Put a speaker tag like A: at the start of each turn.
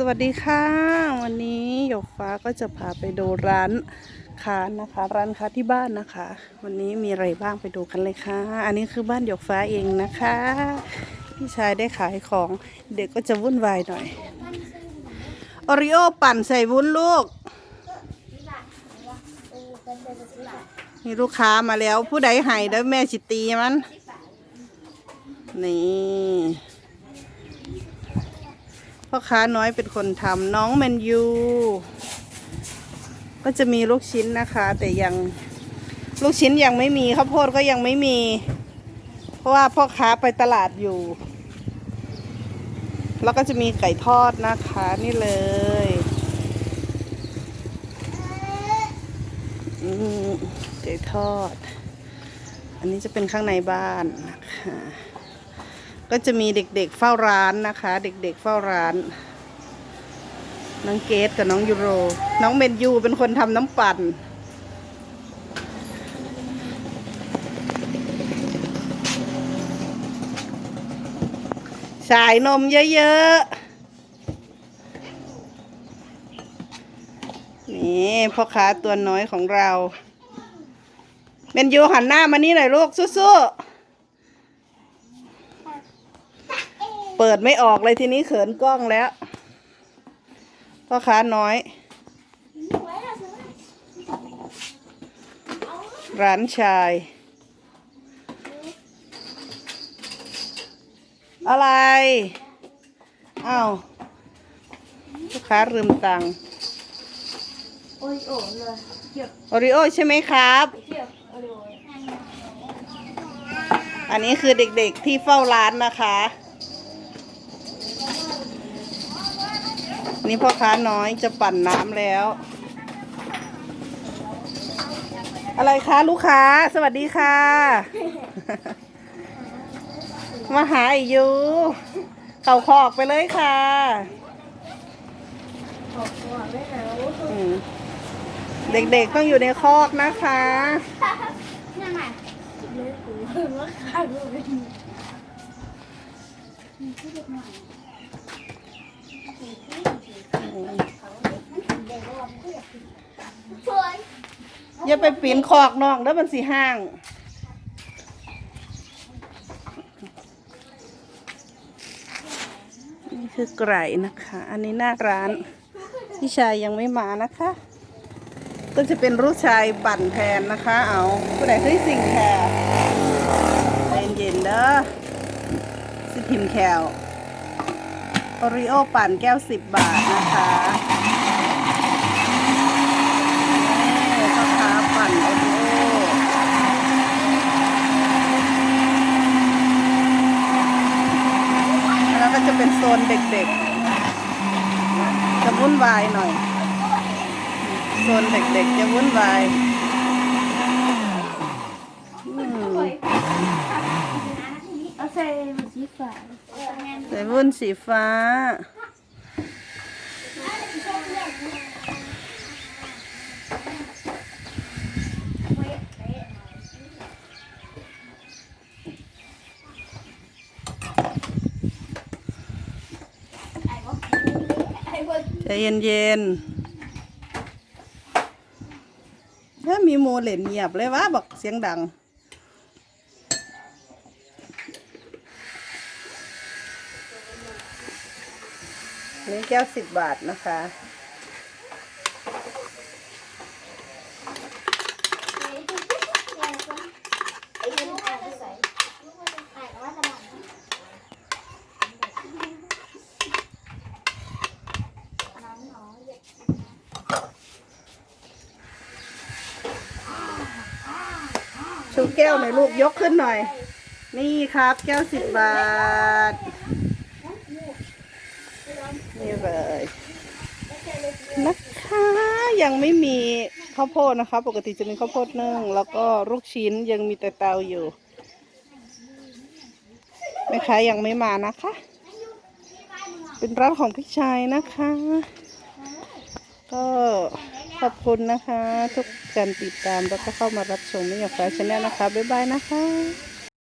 A: สวัสดีค่ะ วันนี้หยกฟ้าก็จะพาไปดูร้านค้านะคะ ร้านค้าที่บ้านนะคะ วันนี้มีอะไรบ้างไปดูกันเลยค่ะ อันนี้คือบ้านหยกฟ้าเองนะคะ พี่ชายได้ขายของเด็กก็จะวุ่นวายหน่อยโอริโอปั่นใส่วุ้นลูก มีลูกค้ามาแล้วผู้ใดให้แล้วแม่จิตีมัน นี่ พ่อค้าน้อยเป็นคนทำน้องแมนยู ก็จะมีลูกชิ้นนะคะ แต่ยังลูกชิ้นยังไม่มีข้าวโพดก็ยังไม่มี เพราะว่าพ่อค้าไปตลาดอยู่ แล้วก็จะมีไก่ทอดนะคะนี่เลยไก่ทอด อันนี้จะเป็นข้างในบ้านนะคะ ก็จะมีเด็กๆเฝ้าร้านนะคะ เด็กๆเฝ้าร้าน น้องเกดกับน้องยูโร น้องเมนยูเป็นคนทำน้ำปั่น สายนมเยอะๆ นี่พ่อค้าตัวน้อยของเรา เมนยูหันหน้ามานี่หน่อยลูกสู้ๆ เปิดไม่ออกเลยทีนี้เขินกล้องแล้วพ่อค้าน้อย ร้านชาย อะไรอ้าวลูกค้าลืมตังค์
B: โอ้ยโอ้เลยเที
A: โอริโอใช่ไหมครับ
B: อั
A: นนี้คือเด็กๆที่เฝ้าร้านนะคะ นี่พ่อค้าน้อยจะปั่นน้ำแล้ว อะไรคะ ลูกค้า สวัสดีค่ะ มาหาอีกอยู่เข่าคอกไปเลยค่ะเด็กๆต้องอยู่ในคอกนะคะ อย่าไปปีนคอกนอกแล้วมันสีห้าง นี่คือไก่นะคะ อันนี้หน้าร้านพี่ชายยังไม่มานะคะ ก็จะเป็นลูกชายปั่นแทนนะคะ เอาผู้ใดซื้อสิ่งแคร์ใจเย็นๆเด้อสิพิมพ์แคล โอริโอปั่นแก้วสิบบาทนะคะนี่พ่อค้าปั่นโอริโอแล้วก็จะเป็นโซนเด็กๆ จะวุ่นวายหน่อย โซนเด็กๆ จะวุ่นวายอืม
B: เอาใส่สีฟ้า
A: แต่วุ่ นสีฟ้า ใจเย็นๆถ้ามีโมเลนเงียบเลยวะบอกเสียงดัง นี่แก้วสิบบาทนะคะชูแก้วหน่อยลูกยกขึ้นหน่อย นี่ครับ แก้วสิบบาท นี่เลย นะคะ ยังไม่มีข้าวโพดนะคะ ปกติจะมีข้าวโพดนึ่งแล้วก็ลูกชิ้นยังมีแต่เตาอยู่แม่ค้ายังไม่มานะคะ เป็นร้านของพี่ชายนะคะ ก็ขอบคุณนะคะ ทุกการติดตามแล้วก็เข้ามารับชมไม่อยากแฟชั่นแนลนะคะ บ๊ายบายนะคะ